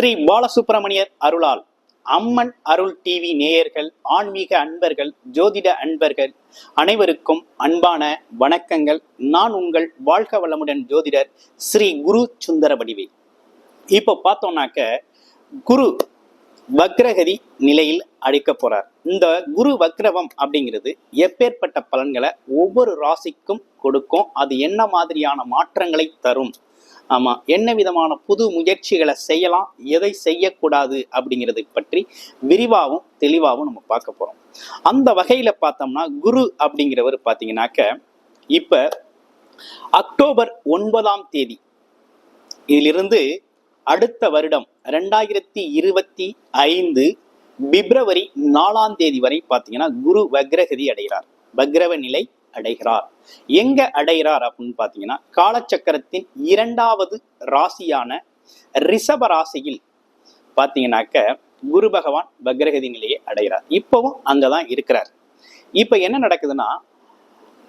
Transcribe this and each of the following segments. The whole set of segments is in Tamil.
ஸ்ரீ பாலசுப்பிரமணியர் அருளால் அம்மன் அருள் டிவி நேயர்கள் ஆன்மீக அன்பர்கள் ஜோதிட அன்பர்கள் அனைவருக்கும் அன்பான வணக்கங்கள். நான் உங்கள் வாழ்க வளமுடன் ஜோதிடர் ஸ்ரீ குரு சுந்தர வடிவே. இப்போ பார்த்தோம்னாக்க குரு வக்ரகதி நிலையில் அடிக்க போறார். இந்த குரு வக்ரவம் அப்படிங்கிறது எப்பேற்பட்ட பலன்களை ஒவ்வொரு ராசிக்கும் கொடுக்கும். அது என்ன மாதிரியான மாற்றங்களை தரும்? ஆமாம் என்ன விதமான புது முயற்சிகளை செய்யலாம் எதை செய்யக்கூடாது அப்படிங்கிறதை பற்றி விரிவாகவும் தெளிவாகவும் நம்ம பார்க்க போகிறோம் அந்த வகையில் பார்த்தோம்னா குரு அப்படிங்கிறவர் பார்த்தீங்கன்னாக்க இப்போ அக்டோபர் ஒன்பதாம் தேதி இதிலிருந்து அடுத்த வருடம் ரெண்டாயிரத்தி இருபத்தி ஐந்து பிப்ரவரி நாலாம் தேதி வரை பார்த்தீங்கன்னா குரு வக்ரகதி அடைகிறார். வக்ரவ நிலை அடைகிறார். எங்க அடைகிறார் அப்படின்னு பார்த்தீங்கன்னா காலச்சக்கரத்தின் இரண்டாவது ராசியான ரிஷப ராசியில் பாத்தீங்கன்னாக்க குரு பகவான் வக்ரகதி நிலையை அடைகிறார். இப்பவும் அங்கதான் இருக்கிறார். இப்ப என்ன நடக்குதுன்னா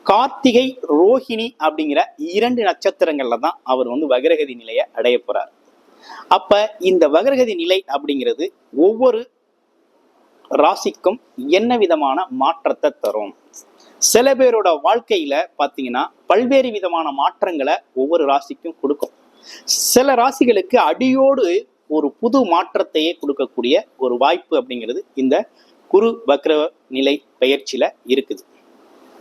கார்த்திகை ரோஹிணி அப்படிங்கிற இரண்டு நட்சத்திரங்கள்ல தான் அவர் வந்து வக்ரகதி நிலையை அடைய போறார். அப்ப இந்த வக்ரகதி நிலை அப்படிங்கிறது ஒவ்வொரு ராசிக்கும் என்ன விதமான மாற்றத்தை தரும்? சில பேரோட வாழ்க்கையில பாத்தீங்கன்னா பல்வேறு விதமான மாற்றங்களை ஒவ்வொரு ராசிக்கும் கொடுக்கும். சில ராசிகளுக்கு அடியோடு ஒரு புது மாற்றத்தையே கொடுக்கக்கூடிய ஒரு வாய்ப்பு அப்படிங்கிறது இந்த குரு வக்ர நிலை பயிற்சியில இருக்குது.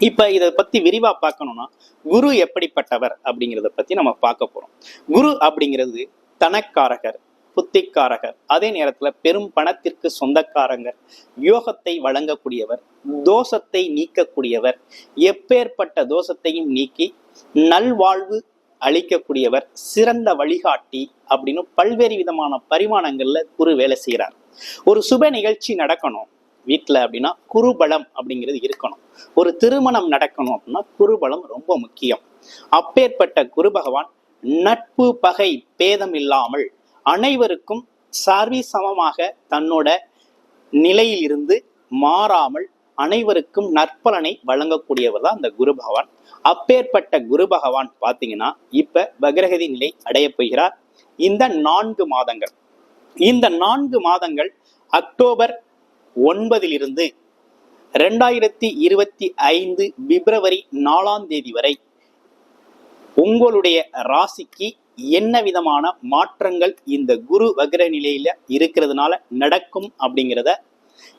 இப்ப இதை பத்தி விரிவா பார்க்கணும்னா குரு எப்படிப்பட்டவர் அப்படிங்கிறத பத்தி நம்ம பார்க்க போறோம். குரு அப்படிங்கிறது தனக்காரகர் புத்திக்காரகர். அதே நேரத்துல பெரும் பணத்திற்கு சொந்தக்காரங்கர். யோகத்தை வழங்கக்கூடியவர் தோஷத்தை நீக்கக்கூடியவர் எப்பேற்பட்ட தோஷத்தையும் நீக்கி நல்வாழ்வு அளிக்கக்கூடியவர் சிறந்த வழிகாட்டி அப்படின்னு பல்வேறு விதமான பரிமாணங்கள்ல குரு வேலை செய்கிறார் ஒரு சுப நிகழ்ச்சி நடக்கணும் வீட்டில் அப்படின்னா குருபலம் அப்படிங்கிறது இருக்கணும். ஒரு திருமணம் நடக்கணும் அப்படின்னா குருபலம் ரொம்ப முக்கியம். அப்பேற்பட்ட குரு பகவான் நட்பு பகை பேதம் இல்லாமல் அனைவருக்கும் சார்வி சமமாக தன்னோட நிலையில் இருந்து மாறாமல் அனைவருக்கும் நற்பலனை வழங்கக்கூடியவர் தான் அந்த குரு பகவான். அப்பேற்பட்ட குரு பகவான் பார்த்தீங்கன்னா இப்ப பகிரகதி நிலை அடைய போகிறார். இந்த நான்கு மாதங்கள். இந்த நான்கு மாதங்கள் அக்டோபர் ஒன்பதிலிருந்து ரெண்டாயிரத்தி இருபத்தி ஐந்து பிப்ரவரி நாலாம் தேதி வரை உங்களுடைய ராசிக்கு என்ன விதமான மாற்றங்கள் இந்த குரு வக்ர நிலையில இருக்கிறதுனால நடக்கும் அப்படிங்கிறத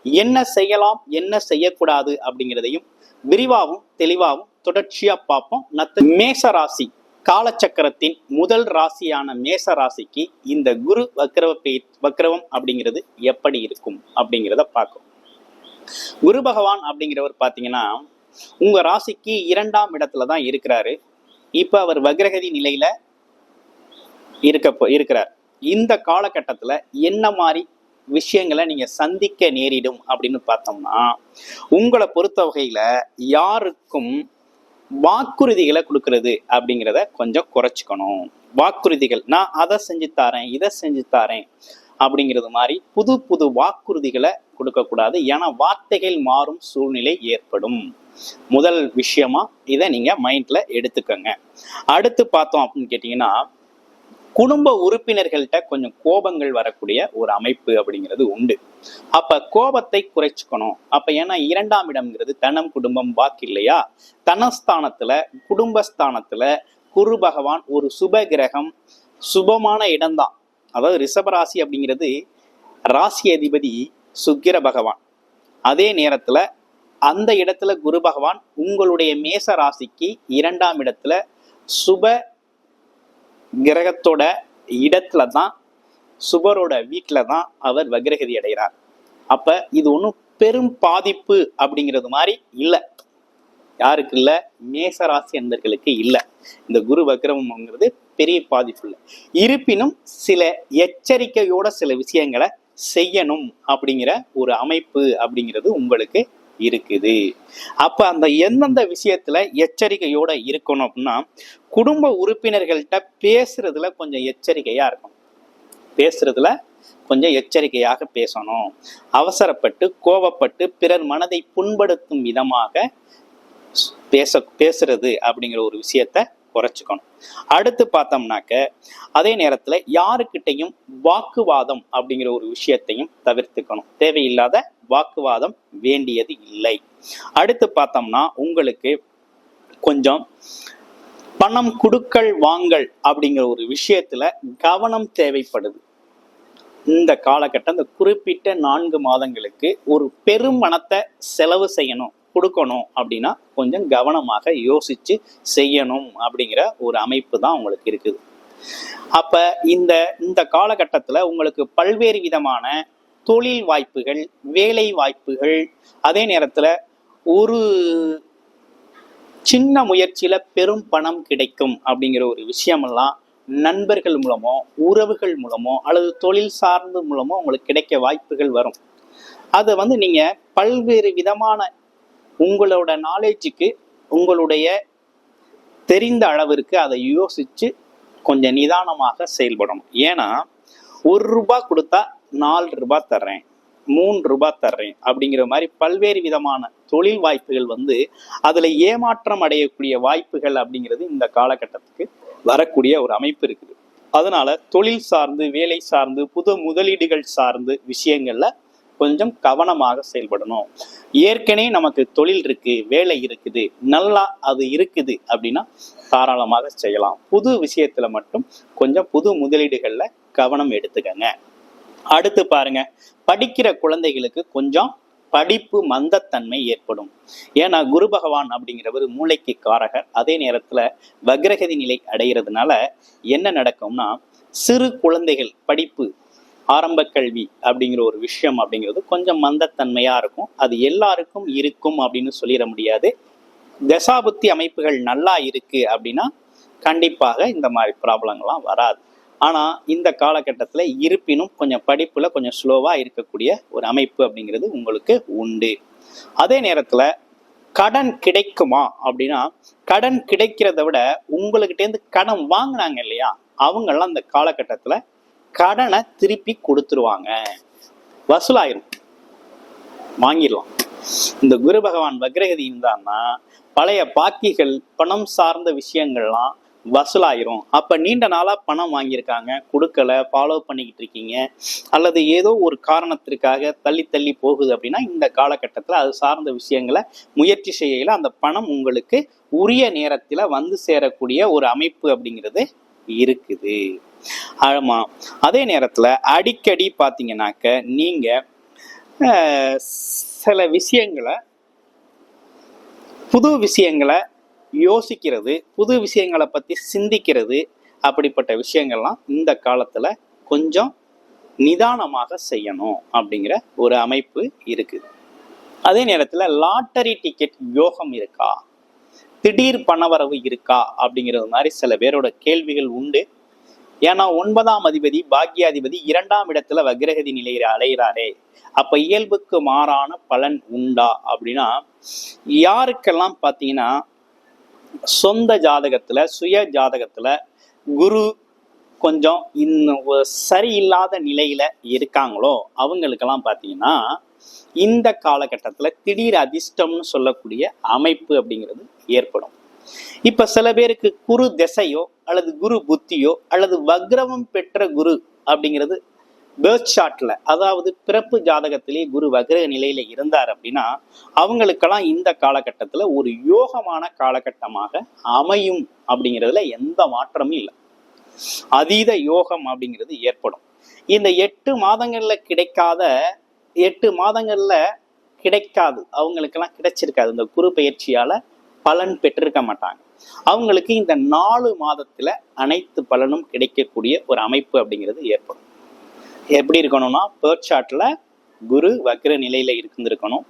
என்ன செய்யலாம் என்ன செய்யக்கூடாது அப்படிங்கிறதையும் விரிவாகவும் தெளிவாகவும் தொடர்ச்சியா பார்ப்போம். நத்த மேச ராசி காலச்சக்கரத்தின் முதல் ராசியான மேச ராசிக்கு இந்த குரு வக்ரவ வக்ரவம் அப்படிங்கிறது எப்படி இருக்கும் அப்படிங்கிறத பார்க்கும் குரு பகவான் அப்படிங்கிறவர் பார்த்தீங்கன்னா உங்க ராசிக்கு இரண்டாம் இடத்துல தான் இருக்கிறாரு. இப்போ அவர் வக்ரகதி நிலையில இருக்க இருக்கிறார். இந்த காலகட்டத்தில் என்ன மாதிரி விஷயங்களை நீங்க சந்திக்க நேரிடும் அப்படின்னு பார்த்தோம்னா உங்களை பொறுத்த வகையில யாருக்கும் வாக்குறுதிகளை கொடுக்கறது அப்படிங்கிறத கொஞ்சம் குறைச்சிக்கணும். வாக்குறுதிகள் நான் அதை செஞ்சு தாரேன் இதை செஞ்சு தாரேன் அப்படிங்கிறது மாதிரி புது புது வாக்குறுதிகளை கொடுக்கக்கூடாது. ஏன்னா வார்த்தைகள் மாறும் சூழ்நிலை ஏற்படும். முதல் விஷயமா இதை நீங்க மைண்ட்ல எடுத்துக்கோங்க. அடுத்து பார்த்தோம் அப்படின்னு கேட்டீங்கன்னா குடும்ப உறுப்பினர்கள்ட்ட கொஞ்சம் கோபங்கள் வரக்கூடிய ஒரு அமைப்பு அப்படிங்கிறது உண்டு. அப்ப கோபத்தை குறைச்சிக்கணும். அப்ப ஏன்னா இரண்டாம் இடம்ங்கிறது தனம் குடும்பம் வாக்கு இல்லையா? தனஸ்தானத்துல குடும்பஸ்தானத்துல குரு பகவான் ஒரு சுப கிரகம் சுபமான இடம்தான். அதாவது ரிஷபராசி அப்படிங்கிறது ராசி அதிபதி சுக்கிர பகவான். அதே நேரத்துல அந்த இடத்துல குரு பகவான் உங்களுடைய மேச ராசிக்கு இரண்டாம் இடத்துல சுப கிரகத்தோட இடத்துல தான் சுபரோட வீட்டில் தான் அவர் வக்ரகதி அடைகிறார். அப்ப இது ஒன்றும் பெரும் பாதிப்பு அப்படிங்கிறது மாதிரி இல்லை. யாருக்கு இல்லை? மேசராசி அன்பர்களுக்கு இல்லை. இந்த குரு வக்ரமங்கிறது பெரிய பாதிப்பு இல்லை. இருப்பினும் சில எச்சரிக்கையோட சில விஷயங்களை செய்யணும் அப்படிங்கிற ஒரு அமைப்பு அப்படிங்கிறது உங்களுக்கு இருக்குது. அப்ப அந்த எந்தெந்த விஷயத்துல எச்சரிக்கையோட இருக்கணும் அப்படின்னா குடும்ப உறுப்பினர்கள்ட்ட பேசுறதுல கொஞ்சம் எச்சரிக்கையா இருக்கும் பேசுறதுல கொஞ்சம் எச்சரிக்கையாக பேசணும். அவசரப்பட்டு கோபப்பட்டு பிறர் மனதை புண்படுத்தும் விதமாக பேச பேசுறது அப்படிங்கிற ஒரு விஷயத்த குறைச்சிக்கணும். அடுத்து பார்த்தோம்னாக்க அதே நேரத்துல யாருக்கிட்டையும் வாக்குவாதம் அப்படிங்கிற ஒரு விஷயத்தையும் தவிர்த்துக்கணும். தேவையில்லாத வாக்குவாதம் வேண்டியது இல்லை. அடுத்து பார்த்தோம்னா உங்களுக்கு கொஞ்சம் பணம் குடுக்கல் வாங்கல் அப்படிங்கிற ஒரு விஷயத்துல கவனம் தேவைப்படுது. இந்த காலகட்டம் இந்த குறிப்பிட்ட நான்கு மாதங்களுக்கு ஒரு பெருமணத்தை செலவு செய்யணும். கொடுக்கணும் அப்படின்னா கொஞ்சம் கவனமாக யோசிச்சு செய்யணும் அப்படிங்கிற ஒரு அமைப்பு தான் உங்களுக்கு இருக்குது. அப்ப இந்த இந்த காலகட்டத்தில் உங்களுக்கு பல்வேறு விதமான தொழில் வாய்ப்புகள் வேலை வாய்ப்புகள் அதே நேரத்தில் ஒரு சின்ன முயற்சியில பெரும் பணம் கிடைக்கும் அப்படிங்கிற ஒரு விஷயமெல்லாம் நண்பர்கள் மூலமோ உறவுகள் மூலமோ அல்லது தொழில் சார்ந்து மூலமோ உங்களுக்கு கிடைக்க வாய்ப்புகள் வரும். அதை வந்து நீங்க பல்வேறு விதமான உங்களோட நாலேஜுக்கு உங்களுடைய தெரிந்த அளவிற்கு அதை யோசிச்சு கொஞ்சம் நிதானமாக செயல்படணும். ஏன்னா ஒரு ரூபாய் கொடுத்தா நாலு ரூபாய் தர்றேன் மூணு ரூபாய் தர்றேன் அப்படிங்கிற மாதிரி பல்வேறு விதமான தொழில் வாய்ப்புகள் வந்து அதுல ஏமாற்றம் அடையக்கூடிய வாய்ப்புகள் அப்படிங்கிறது இந்த காலகட்டத்துக்கு வரக்கூடிய ஒரு அமைப்பு இருக்குது. அதனால தொழில் சார்ந்து வேலை சார்ந்து புது முதலீடுகள் சார்ந்து விஷயங்கள்ல கொஞ்சம் கவனமாக செயல்படணும். ஏற்கனவே நமக்கு தொழில் இருக்கு வேலை இருக்குது நல்லா அது இருக்குது அப்படின்னா தாராளமாக செய்யலாம். புது விஷயத்துல மட்டும் கொஞ்சம் புது முதலீடுகள்ல கவனம் எடுத்துக்கங்க. அடுத்து பாருங்க படிக்கிற குழந்தைகளுக்கு கொஞ்சம் படிப்பு மந்தத்தன்மை ஏற்படும். ஏன்னா குரு பகவான் அப்படிங்கிறவர் மூளைக்கு காரகர். அதே நேரத்துல வக்ரகதி நிலை அடைகிறதுனால என்ன நடக்கும்னா சிறு குழந்தைகள் படிப்பு ஆரம்ப கல்வி அப்படிங்கிற ஒரு விஷயம் அப்படிங்கிறது கொஞ்சம் மந்தத்தன்மையா இருக்கும். அது எல்லாருக்கும் இருக்கும் அப்படின்னு சொல்லிட முடியாது. தசாபுத்தி அமைப்புகள் நல்லா இருக்கு அப்படின்னா கண்டிப்பாக இந்த மாதிரி ப்ராப்ளங்கள்லாம் வராது. ஆனா இந்த காலகட்டத்தில் இருப்பினும் கொஞ்சம் படிப்புல கொஞ்சம் ஸ்லோவா இருக்கக்கூடிய ஒரு அமைப்பு அப்படிங்கிறது உங்களுக்கு உண்டு. அதே நேரத்துல கடன் கிடைக்குமா அப்படின்னா கடன் கிடைக்கிறத விட உங்ககிட்டேருந்து கடன் வாங்கினாங்க இல்லையா? அவங்கெல்லாம் அந்த காலகட்டத்தில் கடனை திருப்பி கொடுத்துருவாங்க. வசூலாயிரும். வாங்கிடலாம். இந்த குரு பகவான் வக்ரகதி இருந்தான்னா பழைய பாக்கிகள் பணம் சார்ந்த விஷயங்கள்லாம் வசூலாயிரும். அப்ப நீண்ட நாளா பணம் வாங்கியிருக்காங்க கொடுக்கல ஃபாலோ பண்ணிக்கிட்டு இருக்கீங்க அல்லது ஏதோ ஒரு காரணத்திற்காக தள்ளி தள்ளி போகுது அப்படின்னா இந்த காலகட்டத்துல அது சார்ந்த விஷயங்களை முயற்சி செய்யல அந்த பணம் உங்களுக்கு உரிய நேரத்தில் வந்து சேரக்கூடிய ஒரு அமைப்பு அப்படிங்கிறது இருக்குது. ஆமா அதே நேரத்துல அடிக்கடி பாத்தீங்கன்னாக்க நீங்க அஹ், சில விஷயங்களை புது விஷயங்களை யோசிக்கிறது புது விஷயங்களை பத்தி சிந்திக்கிறது அப்படிப்பட்ட விஷயங்கள்லாம் இந்த காலத்துல கொஞ்சம் நிதானமாக செய்யணும் அப்படிங்கிற ஒரு அமைப்பு இருக்குது. அதே நேரத்துல லாட்டரி டிக்கெட் யோகம் இருக்கா? திடீர் பணவரவு இருக்கா அப்படிங்கிறது மாதிரி சில பேரோட கேள்விகள் உண்டு. ஏன்னா ஒன்பதாம் அதிபதி பாக்கியாதிபதி இரண்டாம் இடத்துல வக்ரகதி நிலையில அலைகிறாரே அப்ப இயல்புக்கு மாறான பலன் உண்டா அப்படின்னா யாருக்கெல்லாம் பார்த்தீங்கன்னா சொந்த ஜாதகத்துல சுய ஜாதகத்துல குரு கொஞ்சம் இன்னும் சரியில்லாத நிலையில இருக்காங்களோ அவங்களுக்கெல்லாம் பார்த்தீங்கன்னா இந்த காலகட்டத்துல திடீர் அதிர்ஷ்டம்னு சொல்லக்கூடிய அமைப்பு அப்படிங்கிறது ஏற்படும். இப்ப சில பேருக்கு குரு திசையோ அல்லது குரு புத்தியோ அல்லது வக்ரவம் பெற்ற குரு அப்படிங்கிறது பேர்த் ஷாட்ல அதாவது பிறப்பு ஜாதகத்திலே குரு வக்ர நிலையில இருந்தார் அப்படின்னா அவங்களுக்கெல்லாம் இந்த காலகட்டத்துல ஒரு யோகமான காலகட்டமாக அமையும் அப்படிங்கிறதுல எந்த மாற்றமும் இல்லை. அதீத யோகம் அப்படிங்கிறது ஏற்படும். இந்த எட்டு மாதங்கள்ல கிடைக்காத எட்டு மாதங்களில் கிடைக்காது. அவங்களுக்கெல்லாம் கிடைச்சிருக்காது. இந்த குரு பயிற்சியால் பலன் பெற்றிருக்க மாட்டாங்க. அவங்களுக்கு இந்த நாலு மாதத்தில் அனைத்து பலனும் கிடைக்கக்கூடிய ஒரு அமைப்பு அப்படிங்கிறது ஏற்படும். எப்படி இருக்கணும்னா பேர்ட் குரு வக்ர நிலையில் இருந்திருக்கணும்.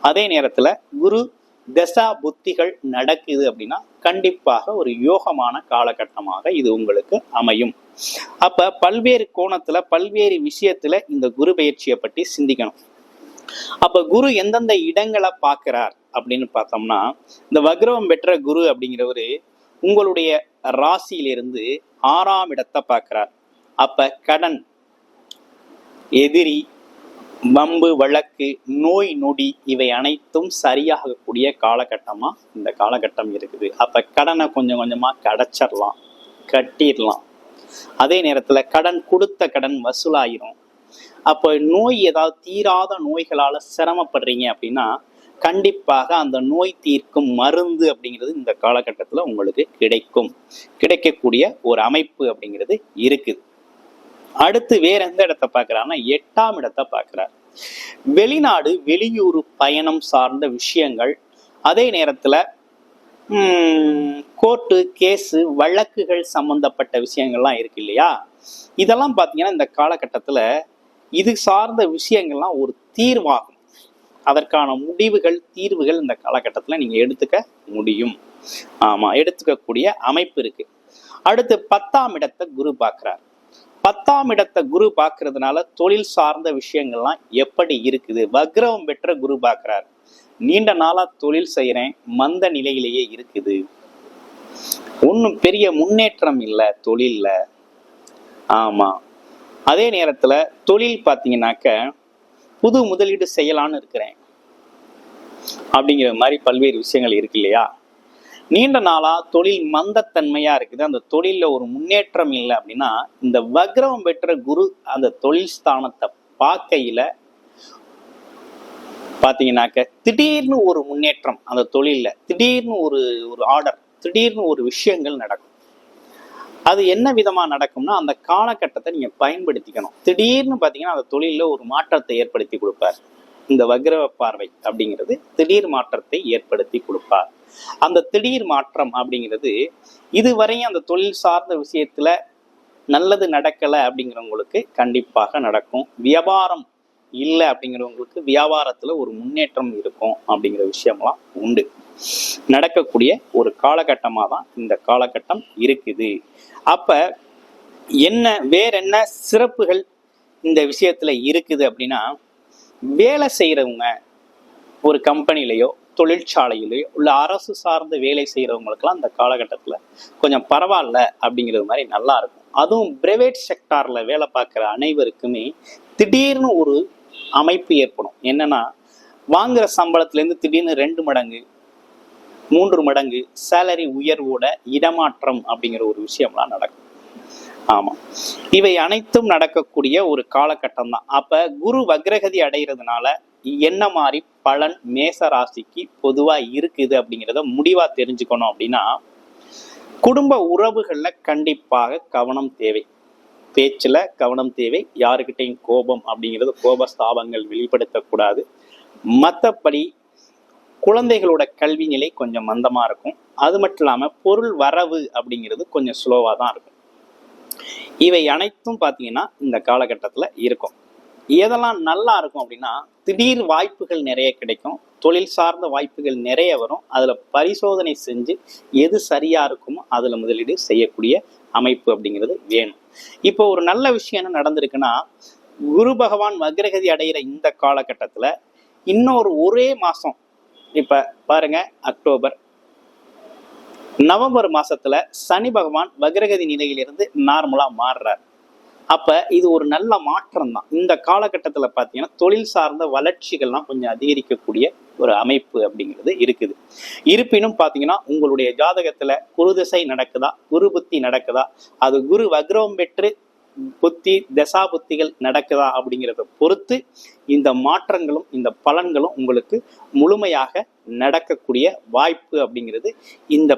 அதே நேரத்தில் குரு தசா புத்திகள் நடக்குது அப்படின்னா கண்டிப்பாக ஒரு யோகமான காலகட்டமாக இது உங்களுக்கு அமையும். அப்ப பல்வேறு கோணத்துல பல்வேறு விஷயத்துல இந்த குரு பயிற்சியை பற்றி சிந்திக்கணும். அப்ப குரு எந்தெந்த இடங்களை பார்க்கிறார் அப்படின்னு பார்த்தோம்னா இந்த வக்ரவம் பெற்ற குரு அப்படிங்கிறவரு உங்களுடைய ராசியிலிருந்து ஆறாம் இடத்தை பார்க்கிறார். அப்ப கடன் எதிரி வம்பு வழக்கு நோய் நொடி இவை அனைத்தும் சரியாகக்கூடிய காலகட்டமா இந்த காலகட்டம் இருக்குது. அப்ப கடனை கொஞ்சம் கொஞ்சமா கடைச்சிடலாம் கட்டிடலாம் அதே நேரத்துல கடன் கொடுத்த கடன் வசூலாயிரும். அப்போ நோய் ஏதாவது தீராத நோய்களால சிரமப்படுறீங்க அப்படின்னா கண்டிப்பாக அந்த நோய் தீர்க்கும் மருந்து அப்படிங்கிறது இந்த காலகட்டத்துல உங்களுக்கு கிடைக்கும். கிடைக்கக்கூடிய ஒரு அமைப்பு அப்படிங்கிறது இருக்குது அடுத்து வேற எந்த இடத்தை பார்க்கறாருன்னா எட்டாம் இடத்தை பாக்குறாரு வெளிநாடு வெளியூர் பயணம் சார்ந்த விஷயங்கள் அதே நேரத்துல கோர்ட்டு கேஸு வழக்குகள் சம்பந்தப்பட்ட விஷயங்கள்லாம் இருக்கு இல்லையா? இதெல்லாம் பார்த்தீங்கன்னா இந்த காலகட்டத்தில் இது சார்ந்த விஷயங்கள்லாம் ஒரு தீர்வாகும். அதற்கான முடிவுகள் தீர்வுகள் இந்த காலகட்டத்தில் நீங்கள் எடுத்துக்க முடியும். ஆமாம் எடுத்துக்கக்கூடிய அமைப்பு இருக்கு. அடுத்து பத்தாம் இடத்தை குரு பார்க்குறார். பத்தாம் இடத்தை குரு பார்க்கறதுனால தொழில் சார்ந்த விஷயங்கள்லாம் எப்படி இருக்குது? வக்ரவம் பெற்ற குரு பார்க்குறாரு. நீண்ட நாளா தொழில் செய்யறேன் மந்த நிலையிலேயே இருக்குது. ஒன்றும் பெரிய முன்னேற்றம் இல்லை தொழிலில். ஆமா. அதே நேரத்தில் தொழில் பார்த்தீங்கன்னாக்க புது முதலீடு செய்யலான்னு இருக்கிறேன். அப்படிங்கிற மாதிரி பல்வேறு விஷயங்கள் இருக்கு இல்லையா? நீண்ட நாளா தொழில் மந்தத்தன்மையா இருக்குது. அந்த தொழிலில் ஒரு முன்னேற்றம் இல்லை அப்படின்னா இந்த வக்ரம் பெற்ற குரு அந்த தொழில் ஸ்தானத்தை பார்க்கையில பார்த்தீங்கன்னாக்க திடீர்னு ஒரு முன்னேற்றம் அந்த தொழிலில் திடீர்னு ஒரு ஒரு ஆர்டர் திடீர்னு ஒரு விஷயங்கள் நடக்கும். அது என்ன விதமாக நடக்கும்னா அந்த காலகட்டத்தை நீங்கள் பயன்படுத்திக்கணும். திடீர்னு பார்த்தீங்கன்னா அந்த தொழிலில் ஒரு மாற்றத்தை ஏற்படுத்தி கொடுப்பார். இந்த வக்ரவ பார்வை அப்படிங்கிறது திடீர் மாற்றத்தை ஏற்படுத்தி கொடுப்பார். அந்த திடீர் மாற்றம் அப்படிங்கிறது இதுவரையும் அந்த தொழில் சார்ந்த விஷயத்துல நல்லது நடக்கலை அப்படிங்கிறவங்களுக்கு கண்டிப்பாக நடக்கும். வியாபாரம் இல்லை அப்படிங்கிறவங்களுக்கு வியாபாரத்தில் ஒரு முன்னேற்றம் இருக்கும் அப்படிங்கிற விஷயம்லாம் உண்டு. நடக்கக்கூடிய ஒரு காலகட்டமாக தான் இந்த காலகட்டம் இருக்குது. அப்போ என்ன வேற என்ன சிறப்புகள் இந்த விஷயத்தில் இருக்குது அப்படின்னா வேலை செய்கிறவங்க ஒரு கம்பெனிலேயோ தொழிற்சாலையிலேயோ உள்ள அரசு சார்ந்த வேலை செய்கிறவங்களுக்கெல்லாம் அந்த காலகட்டத்தில் கொஞ்சம் பரவாயில்ல அப்படிங்கிறது மாதிரி நல்லா இருக்கும். அதுவும் பிரைவேட் செக்டாரில் வேலை பார்க்குற அனைவருக்குமே திடீர்னு ஒரு அமைப்பு ஏற்படும். என்னன்னா வாங்குற சம்பளத்திலேருந்து திடீர்னு ரெண்டு மடங்கு மூன்று மடங்கு சேலரி உயர்வோட இடமாற்றம் அப்படிங்கிற ஒரு விஷயம்லாம் நடக்கும். ஆமாம் இவை அனைத்தும் நடக்கக்கூடிய ஒரு காலகட்டம் தான் அப்போ குரு வக்ரகதி அடைகிறதுனால என்ன மாதிரி பலன் மேச ராசிக்கு பொதுவாக இருக்குது அப்படிங்கிறத முடிவாக தெரிஞ்சுக்கணும் அப்படின்னா குடும்ப உறவுகளில் கண்டிப்பாக கவனம் தேவை. பேச்சில் கவனம் தேவை. யாருக்கிட்டையும் கோபம் அப்படிங்கிறது கோபஸ்தாபங்கள் வெளிப்படுத்தக்கூடாது. மற்றபடி குழந்தைகளோட கல்வி நிலை கொஞ்சம் மந்தமாக இருக்கும். அது மட்டும் இல்லாமல் பொருள் வரவு அப்படிங்கிறது கொஞ்சம் ஸ்லோவாக தான் இருக்கும். இவை அனைத்தும் பார்த்தீங்கன்னா இந்த காலகட்டத்தில் இருக்கும். எதெல்லாம் நல்லா இருக்கும் அப்படின்னா திடீர் வாய்ப்புகள் நிறைய கிடைக்கும். தொழில் சார்ந்த வாய்ப்புகள் நிறைய வரும். அதில் பரிசோதனை செஞ்சு எது சரியாக இருக்குமோ அதில் முதலீடு செய்யக்கூடிய அமைப்பு அப்படிங்கிறது வேணும். இப்போ ஒரு நல்ல விஷயம் என்ன நடந்திருக்குன்னா குரு பகவான் வக்ரகதி அடைகிற இந்த காலகட்டத்தில் இன்னொரு ஒரே மாதம் இப்போ பாருங்க அக்டோபர். நவம்பர் மாசத்துல சனி பகவான் வக்ரகதி நிலையிலிருந்து நார்மலா மாறுறார். அப்ப இது ஒரு நல்ல மாற்றம் தான் இந்த காலகட்டத்துல பாத்தீங்கன்னா தொழில் சார்ந்த வளர்ச்சிகள்லாம் கொஞ்சம் அதிகரிக்கக்கூடிய ஒரு அமைப்பு அப்படிங்கிறது இருக்குது. இருப்பினும் பாத்தீங்கன்னா உங்களுடைய ஜாதகத்துல குருதிசை நடக்குதா? குரு புத்தி நடக்குதா? அது குரு வக்ரவம் பெற்று புத்தி தசா புத்திகள் நடக்குதா அப்படிங்கிறத பொறுத்து இந்த மாற்றங்களும் இந்த பலன்களும் உங்களுக்கு முழுமையாக நடக்கக்கூடிய வாய்ப்பு அப்படிங்கிறது இந்த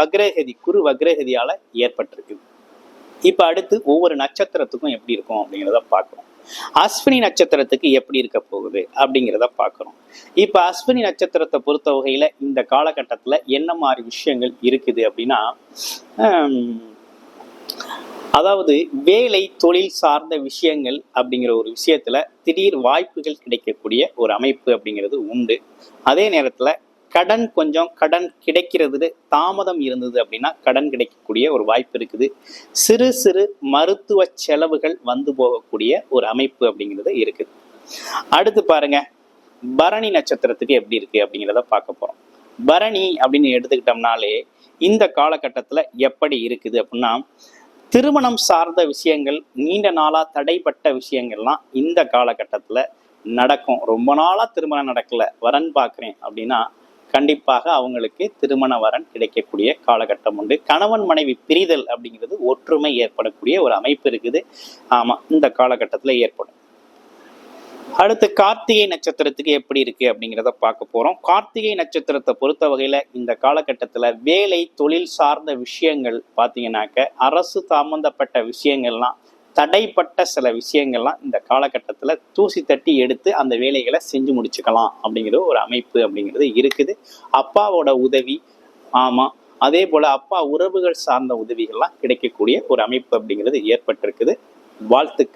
வக்ரகதி குரு வக்ரகதியால ஏற்பட்டிருக்குது இப்ப அடுத்து ஒவ்வொரு நட்சத்திரத்துக்கும் எப்படி இருக்கும் அப்படிங்கிறத பார்க்கணும். அஸ்வினி நட்சத்திரத்துக்கு எப்படி இருக்க போகுது அப்படிங்கிறத பார்க்குறோம் இப்ப அஸ்வினி நட்சத்திரத்தை பொறுத்த வகையில இந்த காலகட்டத்துல என்ன மாதிரி விஷயங்கள் இருக்குது அப்படின்னா அதாவது வேலை தொழில் சார்ந்த விஷயங்கள் அப்படிங்கிற ஒரு விஷயத்துல திடீர் வாய்ப்புகள் கிடைக்கக்கூடிய ஒரு அமைப்பு அப்படிங்கிறது உண்டு. அதே நேரத்துல கடன் கொஞ்சம் கடன் கிடைக்கிறது தாமதம் இருந்தது அப்படின்னா கடன் கிடைக்கக்கூடிய ஒரு வாய்ப்பு இருக்குது. சிறு சிறு மருத்துவ செலவுகள் வந்து போகக்கூடிய ஒரு அமைப்பு அப்படிங்கிறது இருக்குது. அடுத்து பாருங்க பரணி நட்சத்திரத்துக்கு எப்படி இருக்கு அப்படிங்கிறத பார்க்க போறோம். பரணி அப்படின்னு எடுத்துக்கிட்டோம்னாலே இந்த காலகட்டத்துல எப்படி இருக்குது அப்படின்னா திருமணம் சார்ந்த விஷயங்கள் நீண்ட நாளாக தடைப்பட்ட விஷயங்கள்லாம் இந்த காலகட்டத்தில் நடக்கும். ரொம்ப நாளாக திருமணம் நடக்கல வரன் பார்க்குறேன் அப்படின்னா கண்டிப்பாக அவங்களுக்கு திருமண வரன் கிடைக்கக்கூடிய காலகட்டம் உண்டு. கணவன் மனைவி பிரிதல் அப்படிங்கிறது ஒற்றுமை ஏற்படக்கூடிய ஒரு அமைப்பு இருக்குது. ஆமா இந்த காலகட்டத்தில் ஏற்படும். அடுத்து கார்த்திகை நட்சத்திரத்துக்கு எப்படி இருக்கு அப்படிங்கிறத பார்க்க போறோம். கார்த்திகை நட்சத்திரத்தை பொறுத்த வகையில இந்த காலகட்டத்தில் வேலை தொழில் சார்ந்த விஷயங்கள் பார்த்தீங்கன்னாக்க அரசு சம்பந்தப்பட்ட விஷயங்கள்லாம் தடைப்பட்ட சில விஷயங்கள்லாம் இந்த காலகட்டத்தில் தூசி தட்டி எடுத்து அந்த வேலைகளை செஞ்சு முடிச்சுக்கலாம் அப்படிங்கிற ஒரு அமைப்பு அப்படிங்கிறது இருக்குது. அப்பாவோட உதவி ஆமாம் அதே போல் அப்பா உறவுகள் சார்ந்த உதவிகள்லாம் கிடைக்கக்கூடிய ஒரு அமைப்பு அப்படிங்கிறது ஏற்பட்டிருக்குது. வாழ்த்துக்கள்.